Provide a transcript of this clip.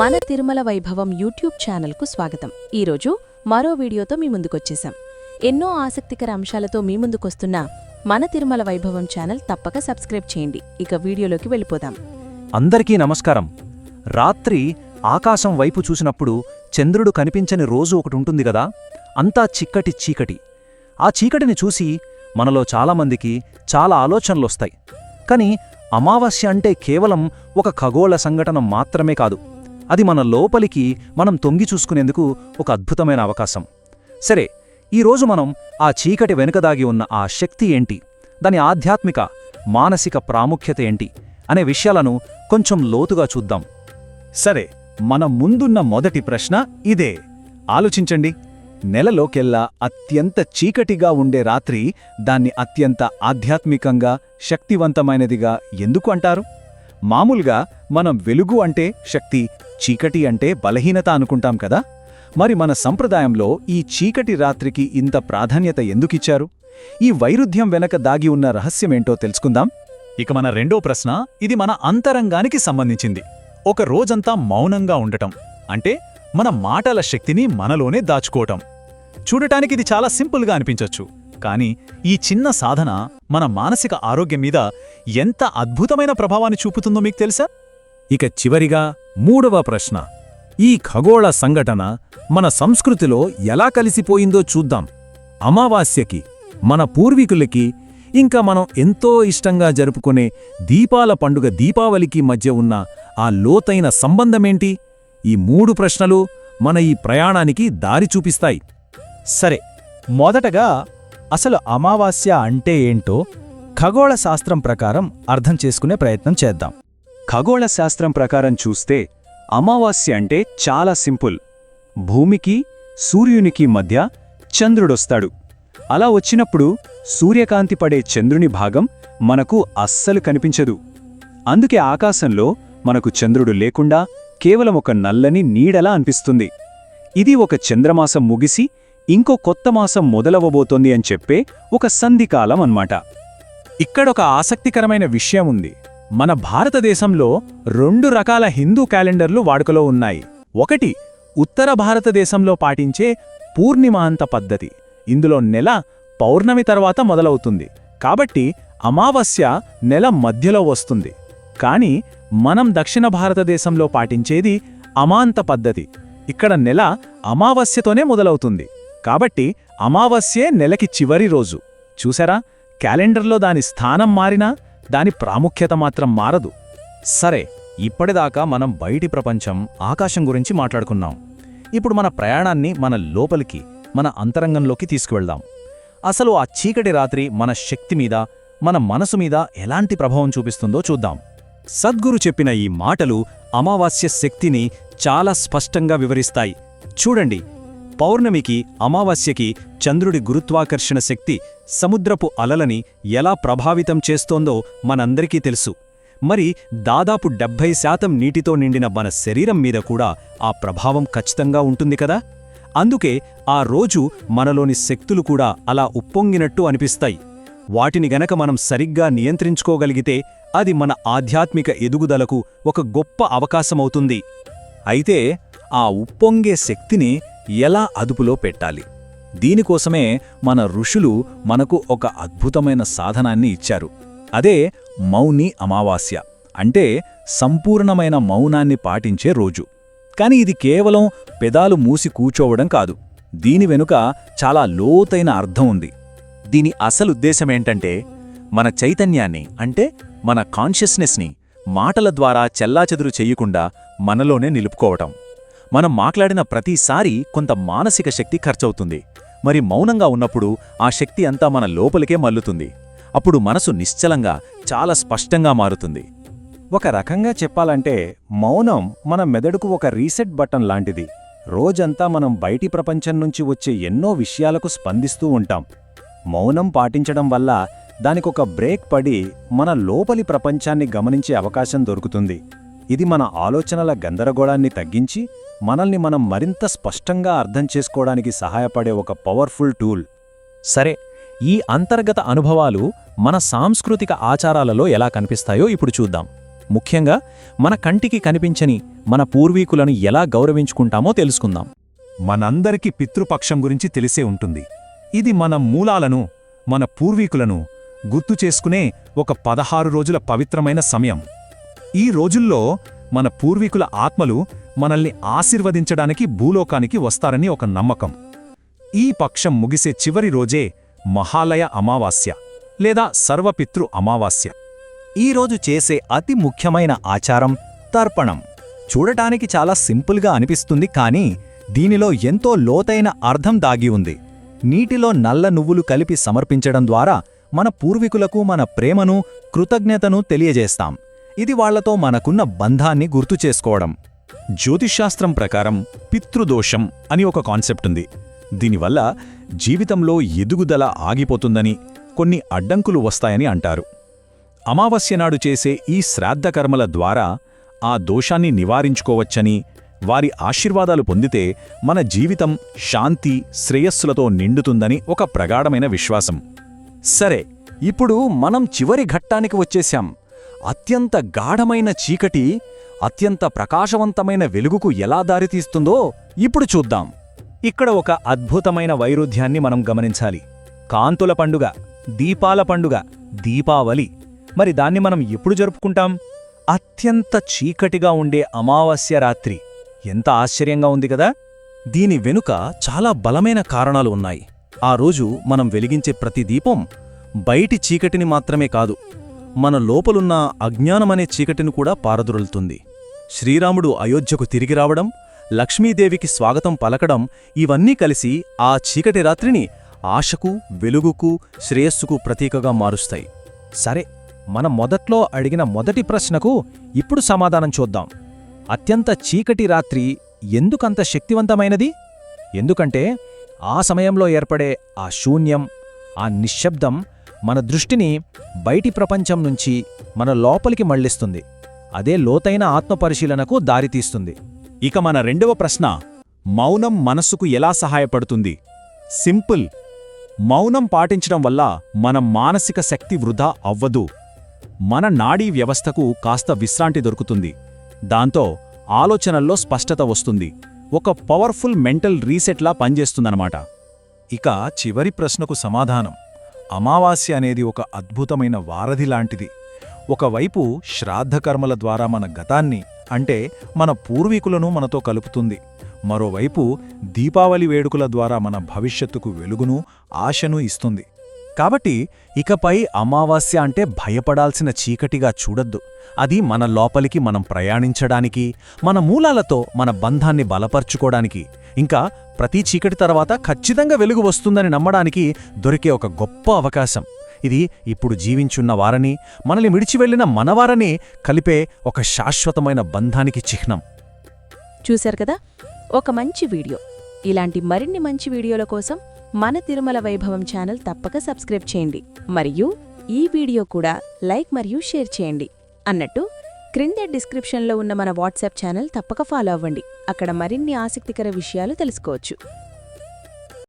మన తిరుమల వైభవం యూట్యూబ్ ఛానల్కు స్వాగతం. ఈరోజు మరో వీడియోతో మీ ముందుకొచ్చేశాం. ఎన్నో ఆసక్తికర అంశాలతో మీ ముందుకొస్తున్న మన తిరుమల వైభవం ఛానల్ తప్పక సబ్స్క్రైబ్ చేయండి. ఇక వీడియోలోకి వెళ్ళిపోదాం. అందరికీ నమస్కారం. రాత్రి ఆకాశం వైపు చూసినప్పుడు చంద్రుడు కనిపించని రోజు ఒకటి ఉంటుంది గదా అంతా చిక్కటి చీకటి. ఆ చీకటిని చూసి మనలో చాలామందికి చాలా ఆలోచనలొస్తాయి. కాని అమావాస్య అంటే కేవలం ఒక ఖగోళ సంఘటన మాత్రమే కాదు. అది మన లోపలికి మనం తొంగి చూసుకునేందుకు ఒక అద్భుతమైన అవకాశం. సరే ఈరోజు మనం ఆ చీకటి వెనుకదాగి ఉన్న ఆ శక్తి ఏంటి? దాని ఆధ్యాత్మిక మానసిక ప్రాముఖ్యత ఏంటి? అనే విషయాలను కొంచెం లోతుగా చూద్దాం. సరే మన ముందున్న మొదటి ప్రశ్న ఇదే. ఆలోచించండి. నెలలోకెల్లా అత్యంత చీకటిగా ఉండే రాత్రి దాన్ని అత్యంత ఆధ్యాత్మికంగా శక్తివంతమైనదిగా ఎందుకు అంటారు? మామూలుగా మనం వెలుగు అంటే శక్తి చీకటి అంటే బలహీనత అనుకుంటాం కదా? మరి మన సంప్రదాయంలో ఈ చీకటి రాత్రికి ఇంత ప్రాధాన్యత ఎందుకిచ్చారు? ఈ వైరుధ్యం వెనక దాగి ఉన్న రహస్యమేంటో తెలుసుకుందాం. ఇక మన రెండో ప్రశ్న ఇది మన అంతరంగానికి సంబంధించింది. ఒక రోజంతా మౌనంగా ఉండటం అంటే మన మాటల శక్తిని మనలోనే దాచుకోవటం. చూడటానికి ఇది చాలా సింపుల్గా అనిపించొచ్చు కానీ ఈ చిన్న సాధన మన మానసిక ఆరోగ్యం మీద ఎంత అద్భుతమైన ప్రభావాన్ని చూపుతుందో మీకు తెలుసా? ఇక చివరిగా మూడవ ప్రశ్న. ఈ ఖగోళ సంఘటన మన సంస్కృతిలో ఎలా కలిసిపోయిందో చూద్దాం. అమావాస్యకి మన పూర్వీకులకి ఇంకా మనం ఎంతో ఇష్టంగా జరుపుకునే దీపాల పండుగ దీపావళికి మధ్య ఉన్న ఆ లోతైన సంబంధమేంటి? ఈ మూడు ప్రశ్నలు మన ఈ ప్రయాణానికి దారి చూపిస్తాయి. సరే మొదటగా అసలు అమావాస్య అంటే ఏంటో ఖగోళ శాస్త్రం ప్రకారం అర్థం చేసుకునే ప్రయత్నం చేద్దాం. ఖగోళ శాస్త్రం ప్రకారం చూస్తే అమావాస్య అంటే చాలా సింపుల్. భూమికి సూర్యునికి మధ్య చంద్రుడొస్తాడు. అలా వచ్చినప్పుడు సూర్యకాంతి పడే చంద్రుని భాగం మనకు అస్సలు కనిపించదు. అందుకే ఆకాశంలో మనకు చంద్రుడు లేకుండా కేవలం ఒక నల్లని నీడలా అనిపిస్తుంది. ఇది ఒక చంద్రమాసం ముగిసి ఇంకో కొత్త మాసం మొదలవబోతోంది అని చెప్పే ఒక సంధికాలం అన్నమాట. ఇక్కడొక ఆసక్తికరమైన విషయం ఉంది. మన భారతదేశంలో రెండు రకాల హిందూ క్యాలెండర్లు వాడుకలో ఉన్నాయి. ఒకటి ఉత్తర భారతదేశంలో పాటించే పూర్ణిమాంత పద్ధతి. ఇందులో నెల పౌర్ణమి తర్వాత మొదలవుతుంది. కాబట్టి అమావాస్య నెల మధ్యలో వస్తుంది. కాని మనం దక్షిణ భారతదేశంలో పాటించేది అమాంత పద్ధతి. ఇక్కడ నెల అమావాస్యతోనే మొదలవుతుంది. కాబట్టి అమావాస్యే నెలకి చివరి రోజు. చూసారా? క్యాలెండర్లో దాని స్థానం మారినా దాని ప్రాముఖ్యత మాత్రం మారదు. సరే ఇప్పటిదాకా మనం బయటి ప్రపంచం ఆకాశం గురించి మాట్లాడుకున్నాం. ఇప్పుడు మన ప్రయాణాన్ని మన లోపలికి మన అంతరంగంలోకి తీసుకువెళ్దాం. అసలు ఆ చీకటి రాత్రి మన శక్తి మీద మన మనసు మీద ఎలాంటి ప్రభావం చూపిస్తుందో చూద్దాం. సద్గురు చెప్పిన ఈ మాటలు అమావాస్య శక్తిని చాలా స్పష్టంగా వివరిస్తాయి. చూడండి పౌర్ణమికి అమావాస్యకి చంద్రుడి గురుత్వాకర్షణ శక్తి సముద్రపు అలలని ఎలా ప్రభావితం చేస్తోందో మనందరికీ తెలుసు. మరి దాదాపు డెబ్భై శాతం నీటితో నిండిన మన శరీరం మీద కూడా ఆ ప్రభావం ఖచ్చితంగా ఉంటుంది కదా? అందుకే ఆ రోజు మనలోని శక్తులు కూడా అలా ఉప్పొంగినట్టు అనిపిస్తాయి. వాటిని గనక మనం సరిగ్గా నియంత్రించుకోగలిగితే అది మన ఆధ్యాత్మిక ఎదుగుదలకు ఒక గొప్ప అవకాశమవుతుంది. అయితే ఆ ఉప్పొంగే శక్తిని ఎలా అదుపులో పెట్టాలి? దీనికోసమే మన ఋషులు మనకు ఒక అద్భుతమైన సాధనాన్ని ఇచ్చారు. అదే మౌని అమావాస్య అంటే సంపూర్ణమైన మౌనాన్ని పాటించే రోజు. కాని ఇది కేవలం పెదాలు మూసి కూచోవడం కాదు. దీని వెనుక చాలా లోతైన అర్థం ఉంది. దీని అసలుద్దేశమేంటంటే మన చైతన్యాన్ని అంటే మన కాన్షియస్నెస్ని మాటల ద్వారా చెల్లాచెదురు చెయ్యకుండా మనలోనే నిలుపుకోవటం. మనం మాట్లాడిన ప్రతిసారి కొంత మానసిక శక్తి ఖర్చవుతుంది. మరి మౌనంగా ఉన్నప్పుడు ఆ శక్తి అంతా మన లోపలికే మల్లుతుంది. అప్పుడు మనసు నిశ్చలంగా చాలా స్పష్టంగా మారుతుంది. ఒక రకంగా చెప్పాలంటే మౌనం మన మెదడుకు ఒక రీసెట్ బటన్ లాంటిది. రోజంతా మనం బయటి ప్రపంచం నుంచి వచ్చే ఎన్నో విషయాలకు స్పందిస్తూ ఉంటాం. మౌనం పాటించడం వల్ల దానికొక బ్రేక్ పడి మన లోపలి ప్రపంచాన్ని గమనించే అవకాశం దొరుకుతుంది. ఇది మన ఆలోచనల గందరగోళాన్ని తగ్గించి మనల్ని మనం మరింత స్పష్టంగా అర్థం చేసుకోవడానికి సహాయపడే ఒక పవర్ఫుల్ టూల్ సరే ఈ అంతర్గత అనుభవాలు మన సాంస్కృతిక ఆచారాలలో ఎలా కనిపిస్తాయో ఇప్పుడు చూద్దాం. ముఖ్యంగా మన కంటికి కనిపించని మన పూర్వీకులను ఎలా గౌరవించుకుంటామో తెలుసుకుందాం. మనందరికీ పితృపక్షం గురించి తెలిసే ఉంటుంది. ఇది మన మూలాలను మన పూర్వీకులను గుర్తు చేసుకునే ఒక పదహారు రోజుల పవిత్రమైన సమయం. ఈ రోజుల్లో మన పూర్వీకుల ఆత్మలు మనల్ని ఆశీర్వదించడానికి భూలోకానికి వస్తారని ఒక నమ్మకం. ఈ పక్షం ముగిసే చివరి రోజే మహాలయ అమావాస్య లేదా సర్వపితృ అమావాస్య. ఈరోజు చేసే అతి ముఖ్యమైన ఆచారం తర్పణం. చూడటానికి చాలా సింపుల్గా అనిపిస్తుంది కానీ దీనిలో ఎంతో లోతైన అర్థం దాగి ఉంది. నీటిలో నల్ల నువ్వులు కలిపి సమర్పించడం ద్వారా మన పూర్వీకులకు మన ప్రేమను కృతజ్ఞతను తెలియజేస్తాం. ఇది వాళ్ళతో మనకున్న బంధాన్ని గుర్తు చేసుకోవడం. జ్యోతిష్శాస్త్రం ప్రకారం పితృదోషం అని ఒక కాన్సెప్ట్ ఉంది. దీనివల్ల జీవితంలో ఎదుగుదల ఆగిపోతుందని కొన్ని అడ్డంకులు వస్తాయని అంటారు. అమావాస్య నాడు చేసే ఈ శ్రాద్ధకర్మల ద్వారా ఆ దోషాన్ని నివారించుకోవచ్చని వారి ఆశీర్వాదాలు పొందితే మన జీవితం శాంతి శ్రేయస్సులతో నిండుతుందని ఒక ప్రగాఢమైన విశ్వాసం. సరే ఇప్పుడు మనం చివరి ఘట్టానికి వచ్చేశాం. అత్యంత గాఢమైన చీకటి అత్యంత ప్రకాశవంతమైన వెలుగుకు ఎలా దారితీస్తుందో ఇప్పుడు చూద్దాం. ఇక్కడ ఒక అద్భుతమైన వైరుధ్యాన్ని మనం గమనించాలి. కాంతుల పండుగ దీపాల పండుగ దీపావళి. మరి దాన్ని మనం ఎప్పుడు జరుపుకుంటాం? అత్యంత చీకటిగా ఉండే అమావాస్య రాత్రి. ఎంత ఆశ్చర్యంగా ఉంది కదా! దీని వెనుక చాలా బలమైన కారణాలు ఉన్నాయి. ఆ రోజు మనం వెలిగించే ప్రతి దీపం బయటి చీకటిని మాత్రమే కాదు మన లోపలున్న అజ్ఞానమనే చీకటిని కూడా పారదొరులుతుంది. శ్రీరాముడు అయోధ్యకు తిరిగి రావడం లక్ష్మీదేవికి స్వాగతం పలకడం ఇవన్నీ కలిసి ఆ చీకటి రాత్రిని ఆశకు వెలుగుకు శ్రేయస్సుకు ప్రతీకగా మారుస్తాయి. సరే మన మొదట్లో అడిగిన మొదటి ప్రశ్నకు ఇప్పుడు సమాధానం చూద్దాం. అత్యంత చీకటి రాత్రి ఎందుకంత శక్తివంతమైనది? ఎందుకంటే ఆ సమయంలో ఏర్పడే ఆ శూన్యం ఆ నిశ్శబ్దం మన దృష్టిని బయటి ప్రపంచం నుంచి మన లోపలికి మళ్ళిస్తుంది అదే లోతైన ఆత్మపరిశీలనకు దారితీస్తుంది. ఇక మన రెండవ ప్రశ్న మౌనం మనస్సుకు ఎలా సహాయపడుతుంది? సింపుల్. మౌనం పాటించడం వల్ల మన మానసిక శక్తి వృధా అవ్వదు. మన నాడీ వ్యవస్థకు కాస్త విశ్రాంతి దొరుకుతుంది. దాంతో ఆలోచనల్లో స్పష్టత వస్తుంది. ఒక పవర్ఫుల్ మెంటల్ రీసెట్లా పనిచేస్తుందన్నమాట. ఇక చివరి ప్రశ్నకు సమాధానం. అమావాస్య అనేది ఒక అద్భుతమైన వారధి లాంటిది. ఒకవైపు శ్రాద్ధకర్మల ద్వారా మన గతాన్ని అంటే మన పూర్వీకులను మనతో కలుపుతుంది. మరోవైపు దీపావళి వేడుకల ద్వారా మన భవిష్యత్తుకు వెలుగును ఆశను ఇస్తుంది. కాబట్టి ఇకపై అమావాస్య అంటే భయపడాల్సిన చీకటిగా చూడొద్దు. అది మన లోపలికి మనం ప్రయాణించడానికి మన మూలాలతో మన బంధాన్ని బలపర్చుకోవడానికి ఇంకా ప్రతి చీకటి తర్వాత ఖచ్చితంగా వెలుగు వస్తుందని నమ్మడానికి దొరికే ఒక గొప్ప అవకాశం. ఇది ఇప్పుడు జీవించున్న వారని మనల్ని విడిచివెళ్ళిన మనవారని కలిపే ఒక శాశ్వతమైన బంధానికి చిహ్నం. చూశారు కదా? ఒక మంచి వీడియో. ఇలాంటి మరిన్ని మంచి వీడియోల కోసం మన తిరుమల వైభవం ఛానల్ తప్పక సబ్స్క్రైబ్ చేయండి. మరియు ఈ వీడియో కూడా లైక్ మరియు షేర్ చేయండి. అన్నట్టు క్రింద డిస్క్రిప్షన్లో ఉన్న మన వాట్సాప్ ఛానల్ తప్పక ఫాలో అవ్వండి. అక్కడ మరిన్ని ఆసక్తికర విషయాలు తెలుసుకోవచ్చు.